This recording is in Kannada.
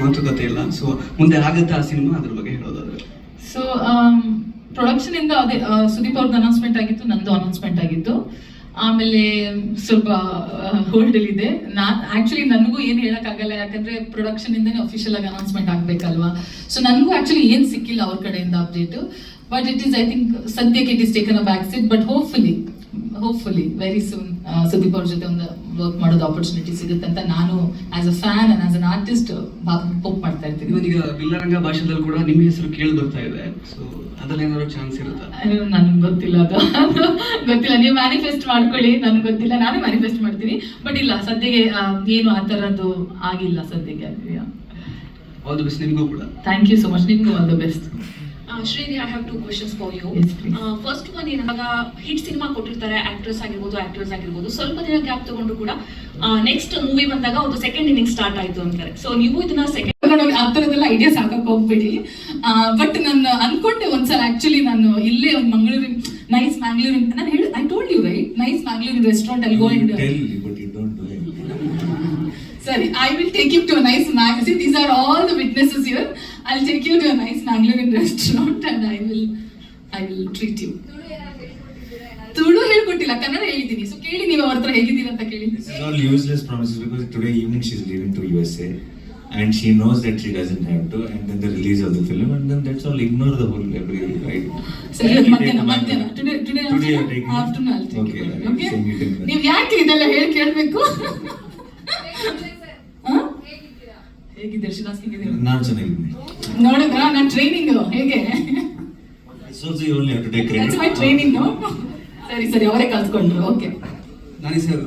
ಮಾತುಕತೆ ಇಲ್ಲ. ಸೊ ಮುಂದೆ ಆಗುತ್ತೆ ಆ ಸಿನಿಮಾ ಅದ್ರ ಬಗ್ಗೆ ಹೇಳೋದಾದ್ರೆ? ಸೊ ಪ್ರೊಡಕ್ಷನ್ um, ಇಂದ ಅದೇ ಸುದೀಪ್ ಅವ್ರದ್ದು ಅನೌನ್ಸ್ಮೆಂಟ್ ಆಗಿತ್ತು ನಂದು ಅನೌನ್ಸ್ಮೆಂಟ್ ಆಗಿತ್ತು. ಆಮೇಲೆ ಸ್ವಲ್ಪ ಹೋಲ್ಡ್ ಇದೆ. ನಾನ್ ಆಕ್ಚುಲಿ ನನಗೂ ಏನು ಹೇಳಕ್ಕಾಗಲ್ಲ ಯಾಕಂದ್ರೆ ಪ್ರೊಡಕ್ಷನ್ ಇಂದನೇ ಅಫಿಷಿಯಲ್ ಆಗಿ ಅನೌನ್ಸ್ಮೆಂಟ್ ಆಗ್ಬೇಕಲ್ವಾ? ಸೊ ನನಗೂ ಆಕ್ಚುಲಿ ಏನ್ ಸಿಕ್ಕಿಲ್ಲ ಅವ್ರ ಕಡೆಯಿಂದ update but it is I think ಸದ್ಯಕ್ಕೆ it is taken a back but hopefully hopefully very soon Sudeep ಅವ್ರ ಜೊತೆ ಒಂದು ವರ್ಕ್ ಮಾಡೋದು ಆಪರ್ಚುನಿಟಿ ಸಿಗುತ್ತೆ ಅಂತ ನಾನು as a fan and as an artist hope ಮಾಡ್ತಾ ಇರ್ತೀನಿ. ಇವನೀಗ ಬಿಲ್ಲರಂಗ ಭಾಷೆದಲ್ಲಿ ಕೂಡ ನಿಮ್ಮ ಹೆಸರು ಕೇಳಿ ಬರ್ತಾ ಇದೆ. ಸೊ ಅದ್ರಲ್ಲಿ ಏನಾದ್ರು ಚಾನ್ಸ್ ಇರುತ್ತಾ? ನನ್ಗೆ ಗೊತ್ತಿಲ್ಲ ಅದು. ಗೊತ್ತಿಲ್ಲ. ನೀವು ಮ್ಯಾನಿಫೆಸ್ಟ್ ಮಾಡ್ಕೊಳ್ಳಿ. ನನ್ಗೆ ಗೊತ್ತಿಲ್ಲ. ನಾನು ಮ್ಯಾನಿಫೆಸ್ಟ್ ಮಾಡ್ತೀನಿ. ಬಟ್ ಇಲ್ಲ ಸದ್ಯಕ್ಕೆ ಏನು ಆ ಥರದ್ದು ಆಗಿಲ್ಲ ಸದ್ಯಕ್ಕೆ. ಆಲ್ ದ ಬೆಸ್ಟ್ ನಿಮಗೂ ಕೂಡ. ಥ್ಯಾಂಕ್ ಯು ಸೊ ಮಚ್ ನಿಮ್ಗೂ all the best Uh, I have to two for you first one please. First one ಏನಾಗ ಹಿಟ್ ಸಿನಿಮಾ ಕೊಟ್ಟಿರ್ತಾರೆ ಆಕ್ಟ್ರೆಸ್ ಆಗಿರ್ಬೋದು ಆಕ್ಟರ್ಸ್ ಆಗಿರ್ಬೋದು. ಸ್ವಲ್ಪ ದಿನ ಗ್ಯಾಪ್ ತಗೊಂಡು ಕೂಡ ನೆಕ್ಸ್ಟ್ ಮೂವಿ ಬಂದಾಗ ಒಂದು ಸೆಕೆಂಡ್ ಇನ್ನಿಂಗ್ ಸ್ಟಾರ್ಟ್ ಆಯ್ತು ಅಂತಾರೆ. ಸೊ ನೀವು ಇದನ್ನ ಸೆಕೆಂಡ್ ಆ ಥರದ್ದೆಲ್ಲ ಐಡಿಯಾಸ್ ಹಾಕಕ್ಕೆ ಹೋಗ್ಬೇಡಿ. ಬಟ್ ನಾನು ಅನ್ಕೊಂಡೆ ಒಂದ್ಸಲ ಆಕ್ಚುಲಿ ನಾನು ಇಲ್ಲೇ ಒಂದು ಮಂಗಳೂರಿನ ನೈಸ್ ಮ್ಯಾಂಗ್ಳೂರಿನ ನಾನು ಹೇಳಿ I told you right nice ಮ್ಯಾಂಗ್ಳೂರಿನ restaurant ಅಲ್ಲಿ go and I will take you to a nice magazine. These are all the witnesses here. I'll take you to a nice Mangalorean restaurant and I will I will treat you. Tulu ಹೇಳ್ಕೊಟ್ಟಿಲ್ಲ Kannada ಹೇಳಿದ್ದೀನಿ ಸೊ ಕೇಳಿ ನೀವು ಅವ್ರ ಹತ್ರ ಹೇಗಿದ್ದೀರಿ ಅಂತ ಕೇಳಿ This is all useless promises because today evening she's leaving to USA and she knows that she doesn't have to and then the release of the film and then that's all ignore the whole every right. ಸರಿ you ಮಧ್ಯಾಹ್ನ today today Today you're taking it? Afternoon Okay, I'll okay send you. ನೀವು ಯಾಕೆ ಇದೆಲ್ಲ ಹೇಳಿ ಕೇಳಬೇಕು ಹೇಗಿದ್ದೀರಿ ಶಿಲಾಸ್ ಹೇಗಿದ್ದೀರಿ ನಾನು ಚೆನ್ನಾಗಿದ್ದೀನಿ. ನೋಡಿದ್ರಾ? ನನ್ನ ಟ್ರೈನಿಂಗ್ ಹೇಗೆ? Have to take to take that's my training ಸರಿ ಸರಿ ಅವರೇ ಕಲ್ತ್ಕೊಂಡ್ರು. ಓಕೆ ನಾನಿ ಸರ್